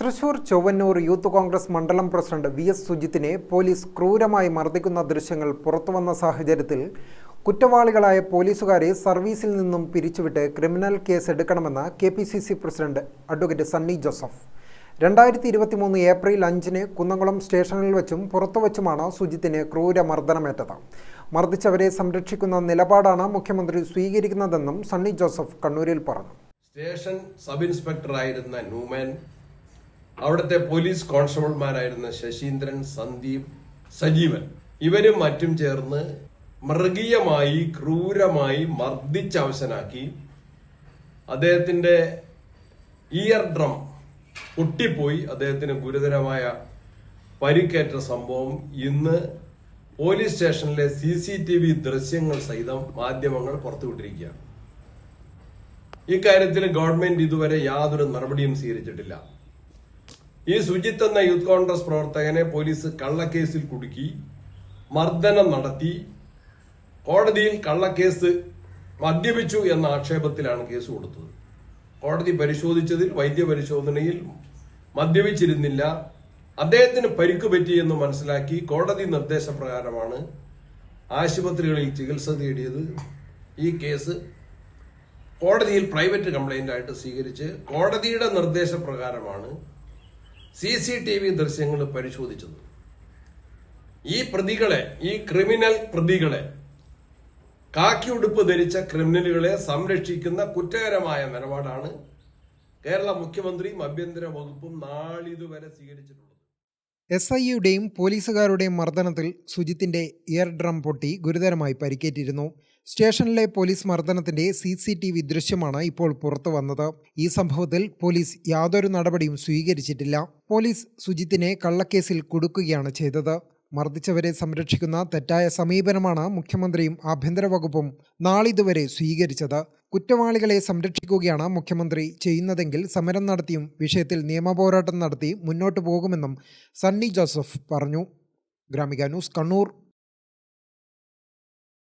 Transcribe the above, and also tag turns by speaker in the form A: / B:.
A: Thrissur Chowwannur youth Congress മണ്ഡലം president V S സുജിത്തിനെ police ക്രൂരമായി മർദ്ദിക്കുന്ന ദൃശ്യങ്ങൾ പുറത്തുവന്ന സാഹചര്യത്തിൽ കുറ്റവാളികളായ പോലീസുകാരെ സർവീസിൽ നിന്നും പിരിച്ചുവിട്ട് ക്രിമിനൽ കേസ് എടുക്കണമെന്ന് K P C C president advocate Sunny Joseph. രണ്ടായിരത്തി ഇരുപത്തി മൂന്ന് ഏപ്രിൽ അഞ്ചിന് കുന്നംകുളം സ്റ്റേഷനിൽ വെച്ചും പുറത്തുവച്ചുമാണ് സുജിത്തിന് ക്രൂരമർദ്ദനമേറ്റത്. മർദ്ദിച്ചവരെ സംരക്ഷിക്കുന്ന നിലപാടാണ് മുഖ്യമന്ത്രി സ്വീകരിക്കുന്നതെന്നും സണ്ണി ജോസഫ് കണ്ണൂരിൽ പറഞ്ഞു.
B: സ്റ്റേഷൻ സബ് ഇൻസ്പെക്ടറായിരുന്ന ന്യൂമാൻ അവിടുത്തെ പോലീസ് കോൺസ്റ്റബിൾമാരായിരുന്ന ശശീന്ദ്രൻ സന്ദീപ് സജീവൻ. ഇവരും മറ്റും ചേർന്ന് മൃഗീയമായി ക്രൂരമായി മർദ്ദിച്ചവശനാക്കി അദ്ദേഹത്തിന്റെ ഇയർ ഡ്രം പൊട്ടിപ്പോയി. അദ്ദേഹത്തിന് ഗുരുതരമായ പരിക്കേറ്റ സംഭവം. ഇന്ന് പോലീസ് സ്റ്റേഷനിലെ സി സി ടി വി ദൃശ്യങ്ങൾ സഹിതം മാധ്യമങ്ങൾ പുറത്തുവിട്ടിരിക്കുകയാണ്. ഇക്കാര്യത്തിൽ ഗവൺമെന്റ് ഇതുവരെ യാതൊരു നടപടിയും സ്വീകരിച്ചിട്ടില്ല. ഈ സുജിത്ത് എന്ന യൂത്ത് കോൺഗ്രസ് പ്രവർത്തകനെ പോലീസ് കള്ളക്കേസിൽ കുടുക്കി മർദ്ദനം നടത്തി കോടതിയിൽ കള്ളക്കേസ് മദ്യപിച്ചു എന്ന ആക്ഷേപത്തിലാണ് കേസ് കൊടുത്തത്. കോടതി പരിശോധിച്ചതിൽ വൈദ്യപരിശോധനയിൽ മദ്യപിച്ചിരുന്നില്ല. അദ്ദേഹത്തിന് പരിക്ക് പറ്റിയെന്ന് മനസ്സിലാക്കി കോടതി നിർദ്ദേശപ്രകാരമാണ് ആശുപത്രികളിൽ ചികിത്സ തേടിയത്. ഈ കേസ് കോടതിയിൽ പ്രൈവറ്റ് കംപ്ലൈന്റ് ആയിട്ട് സ്വീകരിച്ച് കോടതിയുടെ നിർദ്ദേശപ്രകാരമാണ് സി സി ടി വി ദൃശ്യങ്ങൾ പരിശോധിച്ചത്. ഈ പ്രതികളെ ഈ ക്രിമിനൽ പ്രതികളെ കാക്കി ഉടുപ്പ് ധരിച്ച ക്രിമിനലുകളെ സംരക്ഷിക്കുന്ന കുറ്റകരമായ നിലപാടാണ് കേരള മുഖ്യമന്ത്രിയും ആഭ്യന്തര വകുപ്പും നാളിതുവരെ സ്വീകരിച്ചിട്ടുള്ളത്.
A: എസ് ഐയുടെയും പോലീസുകാരുടെയും മർദ്ദനത്തിൽ സുജിത്തിന്റെ ഇയർ ഡ്രം പൊട്ടി ഗുരുതരമായി പരിക്കേറ്റിരുന്നു. സ്റ്റേഷനിലെ പോലീസ് മർദ്ദനത്തിന്റെ സി സി ടി വി ദൃശ്യമാണ് ഇപ്പോൾ പുറത്തു വന്നത്. ഈ സംഭവത്തിൽ പോലീസ് യാതൊരു നടപടിയും സ്വീകരിച്ചിട്ടില്ല. പോലീസ് സുജിത്തിനെ കള്ളക്കേസിൽ കുടുക്കുകയാണ് ചെയ്തത്. മർദ്ദിച്ചവരെ സംരക്ഷിക്കുന്ന തെറ്റായ സമീപനമാണ് മുഖ്യമന്ത്രിയും ആഭ്യന്തര വകുപ്പും നാളിതുവരെ സ്വീകരിച്ചത്. കുറ്റവാളികളെ സംരക്ഷിക്കുകയാണ് മുഖ്യമന്ത്രി ചെയ്യുന്നതെങ്കിൽ സമരം നടത്തിയും വിഷയത്തിൽ നിയമപോരാട്ടം നടത്തി മുന്നോട്ടു പോകുമെന്നും സണ്ണി ജോസഫ് പറഞ്ഞു. ഗ്രാമിക ന്യൂസ് കണ്ണൂർ.